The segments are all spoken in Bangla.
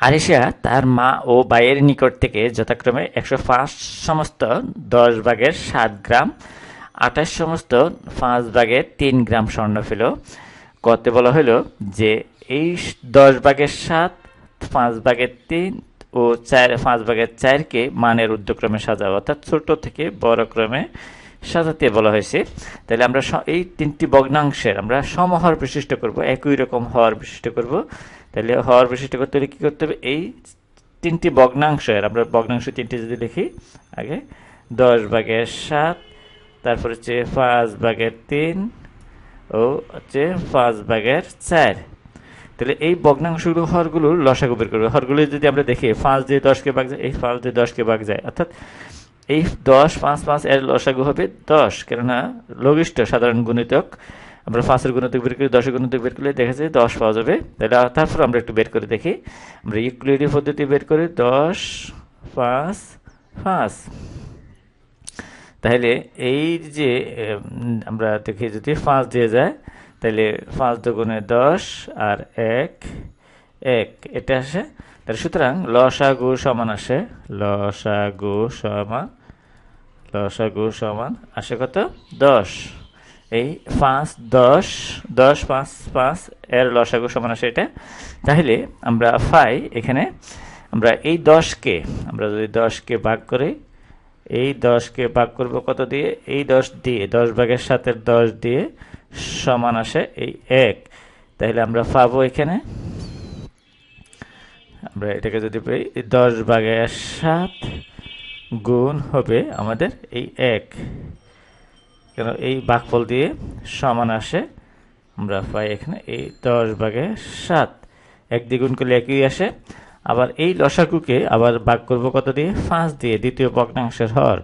আরিশা তার মা ও ভাইয়ের নিকট থেকে যথাক্রমে একশো পাঁচ সমস্ত দশ ভাগের সাত গ্রাম, আঠাশ সমস্ত পাঁচ ভাগের তিন গ্রাম স্বর্ণ পেল। কতে বলা হলো যে এই দশ ভাগের সাত, পাঁচ ভাগের তিন ও চার, পাঁচ ভাগের চারকে মানের উদ্যক্রমে সাজাও। অর্থাৎ ছোট থেকে বড় ক্রমে সাজাতে বলা হয়েছে। তাহলে আমরা এই তিনটি ভগ্নাংশের আমরা সমহর বিশিষ্ট করব, একই রকম হর বিশিষ্ট করব। তাহলে হর বিশিষ্ট করতে হলে কী করতে হবে? এই তিনটি ভগ্নাংশের, আমরা ভগ্নাংশ তিনটি যদি লিখি, আগে দশ ভাগের সাত, তারপর হচ্ছে পাঁচ ভাগের তিন ও হচ্ছে পাঁচ ভাগের চার। তাহলে এই ভগ্নাংশগুলো হরগুলোর লসাগু বের করবে। হরগুলো যদি আমরা দেখি, পাঁচ দিয়ে দশকে ভাগ যায়, এই পাঁচ দিয়ে দশকে ভাগ যায়, অর্থাৎ এই দশ, পাঁচ পাঁচ এর লসাগু হবে দশ, কেননা লঘিষ্ঠ সাধারণ গুণিতক আমরা পাঁচের গুণিতক বের করি, দশের গুণিতক বের করলে দেখা যায় দশ পাওয়া যাবে। তাহলে তারপর আমরা একটু বের করে দেখি। আমরা ইকুইলিটি পদ্ধতি বের করি, দশ পাঁচ পাঁচ। তাহলে এই যে আমরা দেখি যদি পাঁচ দিয়ে যায়, তাহলে পাঁচ দুগুণে দশ আর এক এক, এটা আসে। তাহলে সুতরাং লসাগু সমান আসে, লসাগু সমান লসাগু সমান আসে কত? দশ। এই পাঁচ, দশ দশ, পাঁচ পাঁচ, এর লসাগু সমান আসে এটা। তাহলে আমরা পাই এখানে, আমরা এই দশকে, আমরা যদি দশকে ভাগ করি, এই দশকে ভাগ করব কত দিয়ে? এই দশ দিয়ে, দশ ভাগের সাথে দশ দিয়ে সমান আসে এই এক। তাহলে আমরা পাবো এখানে, আমরা এটাকে যদি পাই দশ ভাগের সাত গুণ হবে আমাদের এই এক। কেন এই ভাগফল দিয়ে সমান আসে। আমরা পাই এখানে এই দশ ভাগে সাত। এক দ্বিগুণ করলে একই আসে। আবার এই লসাকুকে আবার ভাগ করব কত দিয়ে? পাঁচ দিয়ে, দ্বিতীয় ভগ্নাংশের হর।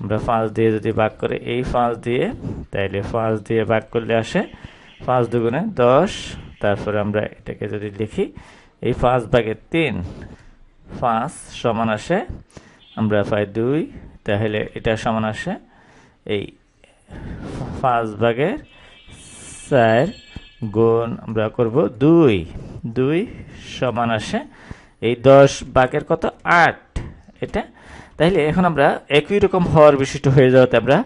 আমরা পাঁচ দিয়ে যদি ভাগ করে এই পাঁচ দিয়ে, তাইলে পাঁচ দিয়ে ভাগ করলে আসে পাঁচ দুগুণে দশ। তারপরে আমরা এটাকে যদি লিখি, এই পাঁচ ভাগের তিন, পাঁচ সমান আসে। আমরা পাই দুই, তাহলে এটা সমান আসে। এই পাঁচ ভাগের চার গুণ আমরা করব দুই। দুই সমান আসে এই দশ ভাগের কত? আট। এটা? তাইলে এখন আমরা একই রকম হওয়ার বিশিষ্ট হয়ে যাওয়াতে আমরা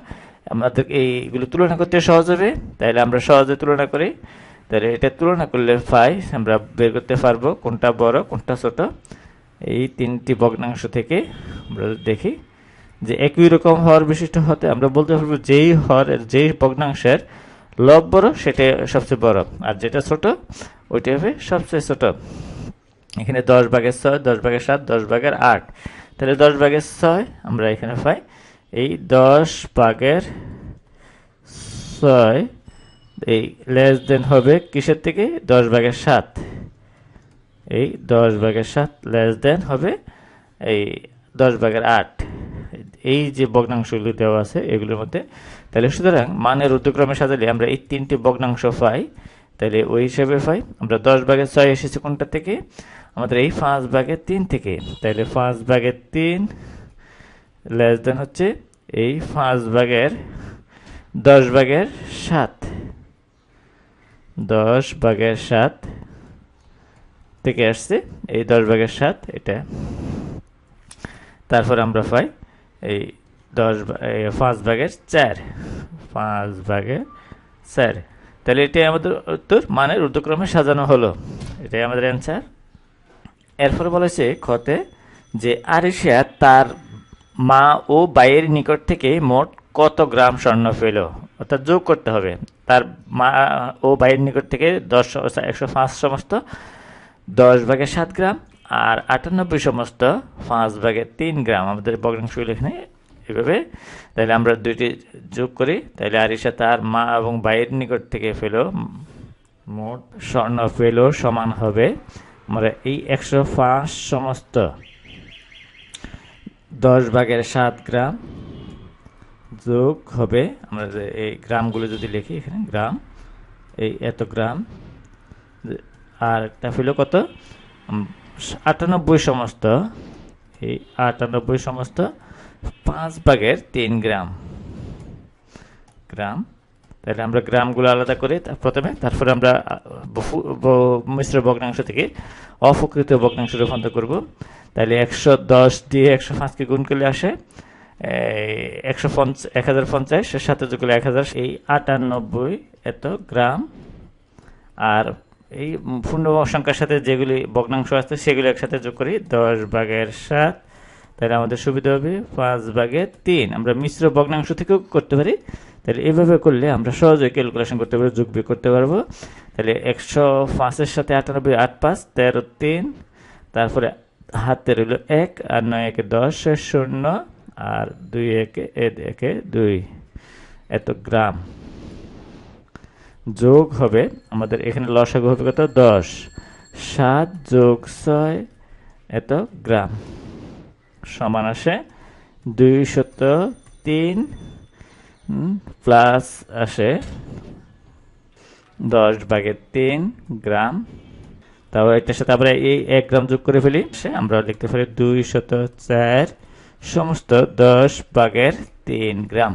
আমাদের এইগুলো তুলনা করতে সহজ হবে। তাইলে আমরা সহজে তুলনা করি। তাহলে এটা তুলনা করলে পাই আমরা বের করতে পারব। কোনটা বড়, কোনটা ছোট? এই তিনটি ভগ্নাংশ থেকে আমরা দেখি। যে একই রকম হওয়ার বিশিষ্ট হতে আমরা বলতে পারব যেই হরের, যেই ভগ্নাংশের লব বড় সেটা সবচেয়ে বড়। আর যেটা ছোট ওইটা হবে সবচেয়ে ছোট। এখানে দশ ভাগের ছয়, দশ ভাগের সাত, দশ ভাগের আট। তাহলে দশ ভাগের ছয় আমরা এখানে পাই। এই দশ ভাগের ছয়, এই লেস দেন হবে কিসের থেকে? দশ ভাগের সাত। এই দশ ভাগের সাত লেস দেন হবে এই দশ ভাগের আট। এই যে ভগ্নাংশগুলো দেওয়া আছে, এগুলোর মধ্যে, তাহলে সুতরাং মানের উদ্যক্রমে সাজালে আমরা এই তিনটি ভগ্নাংশ পাই, তাহলে ওই হিসাবে পাই, আমরা দশ ভাগের ছয় এসেছি কোনটা থেকে? আমাদের এই পাঁচ ভাগের তিন থেকে, তাহলে পাঁচ ভাগের তিন লেস দেন হচ্ছে এই পাঁচ ভাগের দশ ভাগের সাত। দশ ভাগের সাত থেকে আসছে, এই দশ ভাগের সাত, এটা। তারপর আমরা পাই এই দশ পাঁচ ভাগের চার। পাঁচ ভাগের চার। তাহলে এটাই আমাদের উত্তর মানের ঊর্ধ্বক্রমে সাজানো হলো। এটাই আমাদের অ্যান্সার এরপরে বলেছে খতে যে আরিশা তার মা ও বাইয়ের নিকট থেকে মোট কত গ্রাম স্বর্ণ পেল? অর্থাৎ যোগ করতে হবে। তার মা ও বাইয়ের নিকট থেকে দশ একশো পাঁচ সমস্ত, দশ ভাগে সাত গ্রাম আর আটানব্বই সমস্ত পাঁচ ভাগে তিন গ্রাম। আমাদের ভগ্নাংশগুলো এখানে এভাবে। তাহলে আমরা দুইটি যোগ করি। তাহলে আরিশা তার মা এবং ভাইয়ের নিকট থেকে পেল মোট স্বর্ণ পেল সমান হবে। আমরা এই একশো পাঁচ সমস্ত দশ ভাগের সাত গ্রাম যোগ হবে। আমরা যে এই গ্রামগুলো যদি লিখি, এখানে গ্রাম, এই এত গ্রাম। আর একটা হইল কত? আটানব্বই সমস্ত, এই আটানব্বই সমস্ত পাঁচ ভাগের তিন গ্রাম। গ্রাম, তাহলে আমরা গ্রামগুলো আলাদা করি প্রথমে, তারপরে আমরা মিশ্র ভগ্নাংশ থেকে অপকৃত ভগ্নাংশ রূপান্তর করব। তাহলে একশো দশ দিয়ে একশো পাঁচকে গুণ করলে আসে একশো পঞ্চাশ এক হাজার পঞ্চাশ, সাথে যোগ করলে এক হাজার, এই আটানব্বই এত গ্রাম। আর এই পূর্ণ সংখ্যার সাথে যেগুলি ভগ্নাংশ আছে, সেগুলি একসাথে যোগ করি। দশ ভাগের সাত, তাহলে আমাদের সুবিধা হবে পাঁচ ভাগের তিন। আমরা মিশ্র ভগ্নাংশ থেকেও করতে পারি। তাহলে এভাবে করলে আমরা সহজে ক্যালকুলেশন করতে পারব, যোগ বিয়োগ করতে পারব। তাহলে একশো পাঁচের সাথে আটানব্বই, আট পাঁচ, তেরো, তিন। তারপরে হাতের হলো এক, আর নয় একে দশ শূন্য, আর দুই একে একে দুই। এত গ্রাম। যোগ হবে, আমাদের এখানে লসাগু হবে কত? দশ। সাত যোগ ছয় এত গ্রাম। সমান আসে দুইশত তিন প্লাস আসে দশ ভাগের তিন গ্রাম। তাও এটার সাথে আমরা এই এক গ্রাম যোগ করে ফেলি। সে আমরা লিখতে পারি দুই শত চার সমস্ত দশ ভাগের তিন গ্রাম।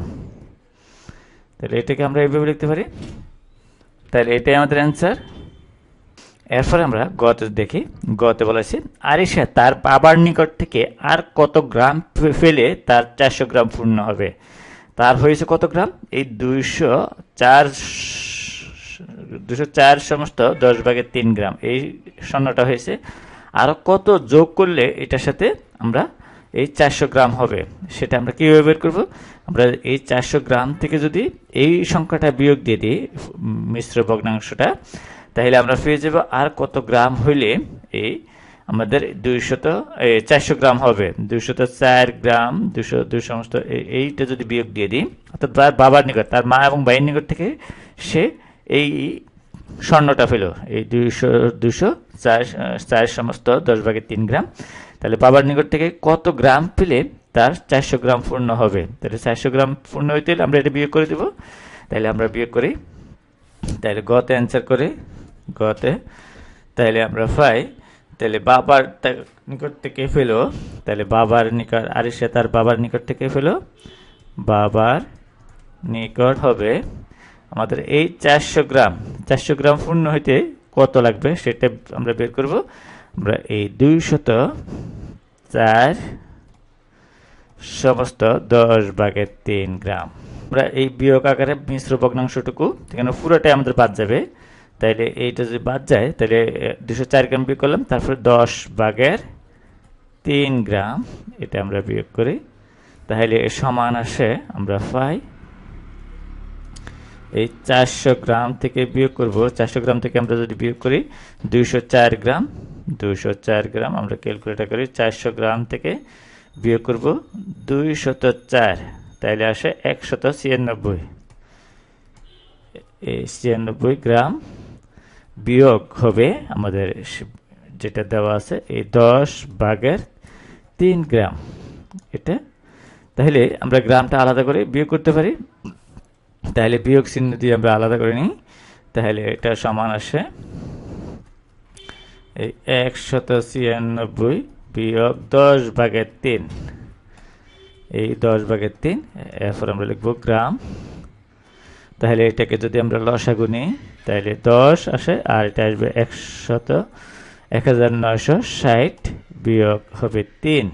তাহলে এটাকে আমরা এইভাবে লিখতে পারি। তাহলে এটাই আমাদের অ্যান্সার এরপরে আমরা গতে দেখি, গতে বলেছে, আরিশা তার বাবার নিকট থেকে আর কত গ্রাম ফেলে তার চারশো গ্রাম পূর্ণ হবে? তার হয়েছে কত গ্রাম? এই দুইশো চার দুশো চার সমস্ত দশ ভাগের তিন গ্রাম। এই স্বর্ণটা হয়েছে। আরও কত যোগ করলে এটার সাথে আমরা এই চারশো গ্রাম হবে। সেটা আমরা কীভাবে বের করব? আমরা এই চারশো গ্রাম থেকে যদি এই সংখ্যাটা বিয়োগ দিয়ে দিই, মিশ্র ভগ্নাংশটা, তাহলে আমরা পেয়ে যাব আর কত গ্রাম হইলে এই আমাদের দুইশত চারশো গ্রাম হবে। দুইশত চার গ্রাম দুশো দুই সমস্ত এই- এইটা যদি বিয়োগ দিয়ে দিই, অর্থাৎ বাবার নিকট, তার মা এবং ভাইয়ের নিকট থেকে সে এই স্বর্ণটা পেল এই দুইশো দুশো চার চার সমস্ত দশ ভাগের তিন গ্রাম। তাহলে বাবার নিকট থেকে কত গ্রাম পেলে তার চারশো গ্রাম পূর্ণ হবে? তাহলে চারশো গ্রাম পূর্ণ হইতে আমরা এটা বিয়োগ করে দেবো। তাহলে আমরা বিয়োগ করি। তাহলে গতে অ্যান্সার করি। গতে, তাহলে আমরা পাই। তাহলে বাবার নিকট থেকে ফেলো। তাহলে বাবার নিকট আর সে তার বাবার নিকট থেকে ফেলো। বাবার নিকট হবে আমাদের এই চারশো গ্রাম চারশো গ্রাম পূর্ণ হইতে কত লাগবে সেটা আমরা বের করব। আমরা এই দুইশত চার সমস্ত দশ ভাগের তিন গ্রাম। আমরা এই বিয়োগ আকারে মিশ্র ভগ্নাংশটুকু এখানে পুরোটাই আমাদের বাদ যাবে, তাইলে এইটা যদি বাদ যায় তাহলে দুশো চার গ্রাম বিয়োগ করলাম, তারপরে দশ ভাগের তিন গ্রাম, এটা আমরা বিয়োগ করি। তাহলে সমান আসে আমরা পাই এই চারশো গ্রাম থেকে বিয়োগ করব। চারশো গ্রাম থেকে আমরা যদি বিয়োগ করি, দুইশো চার গ্রাম, দুইশো চার গ্রাম আমরা ক্যালকুলেটার করি, চারশো গ্রাম থেকে বিয়োগ করব দুইশত চার। তাইলে আসে একশত ছিয়ানব্বই। এই ছিয়ানব্বই গ্রাম বিয়োগ হবে আমাদের যেটা দেওয়া আছে, এই দশ ভাগের তিন গ্রাম। এটা? তাহলে আমরা গ্রামটা আলাদা করে বিয়োগ করতে পারি। তাহলে বিয়োগ চিহ্ন দিয়ে আমরা আলাদা করে নিই। তাহলে এটা সমান আসে এই একশত ছিয়ানব্বই বিয়োগ দশ ভাগের তিন। এই দশ ভাগের তিন, এরপর আমরা লিখব গ্রাম। তাহলে এটাকে যদি আমরা লসাগু নিই, তাহলে দশ আসে আর এটা আসবে একশত এক হাজার নয়শো ষাট বিয়োগ হবে তিন।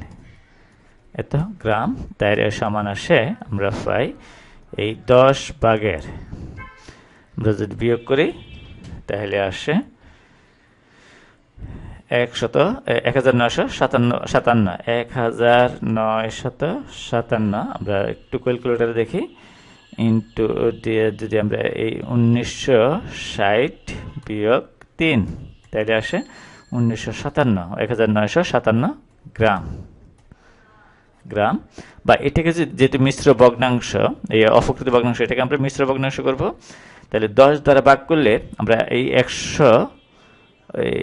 এত, গ্রাম এর সমান আসে, আমরা পাই এই দশ ভাগের আমরা যদি বিয়োগ করি, তাহলে আসে একশত এক হাজার নয়শো সাতান্ন সাতান্ন এক হাজার নয়শত সাতান্ন, আমরা একটু ক্যালকুলেটারে দেখি ইন্টু দিয়ে যদি আমরা এই উনিশশো ষাট বিয়োগ তিন, তাহলে আসে উনিশশো সাতান্ন এক হাজার নয়শো সাতান্ন গ্রাম। গ্রাম, বা এটাকে যেহেতু মিশ্র ভগ্নাংশ, এই অপকৃত ভগ্নাংশ, এটাকে আমরা মিশ্র ভগ্নাংশ করব, তাহলে দশ দ্বারা ভাগ করলে আমরা এই একশো, এই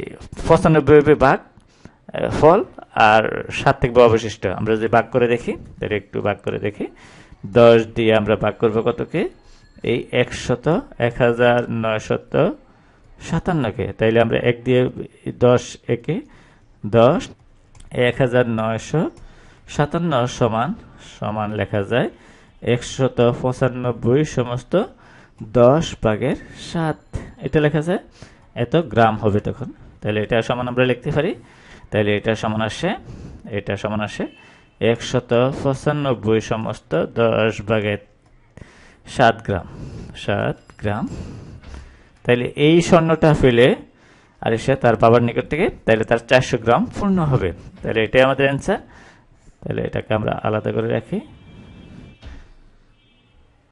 পঁচানব্বই ভাগ ফল আর সাত থেকে অবশিষ্ট। আমরা যদি ভাগ করে দেখি, তাহলে একটু ভাগ করে দেখি। দশ দিয়ে আমরা ভাগ করব কতকে? এই একশত এক হাজার নয়শত সাতান্নকে। তাইলে আমরা এক দিয়ে দশ একে দশ এক হাজার নয়শো সাতান্ন সমান সমান লেখা যায় একশত পঁচানব্বই সমস্ত দশ ভাগের সাত। এটা লেখা যায় এত গ্রাম হবে তখন। তাহলে এটা সমান আমরা লিখতে পারি। তাহলে এটা সমান আসে, এটা সমান আসে একশত পঁচানব্বই সমস্ত দশ ভাগের সাত গ্রাম। সাত গ্রাম। তাইলে এই স্বর্ণটা পেলে আর এসে তার বাবার নিকট থেকে, তাহলে তার চারশো গ্রাম পূর্ণ হবে। তাহলে এটাই আমাদের অ্যান্সার তাহলে এটাকে আমরা আলাদা করে রাখি।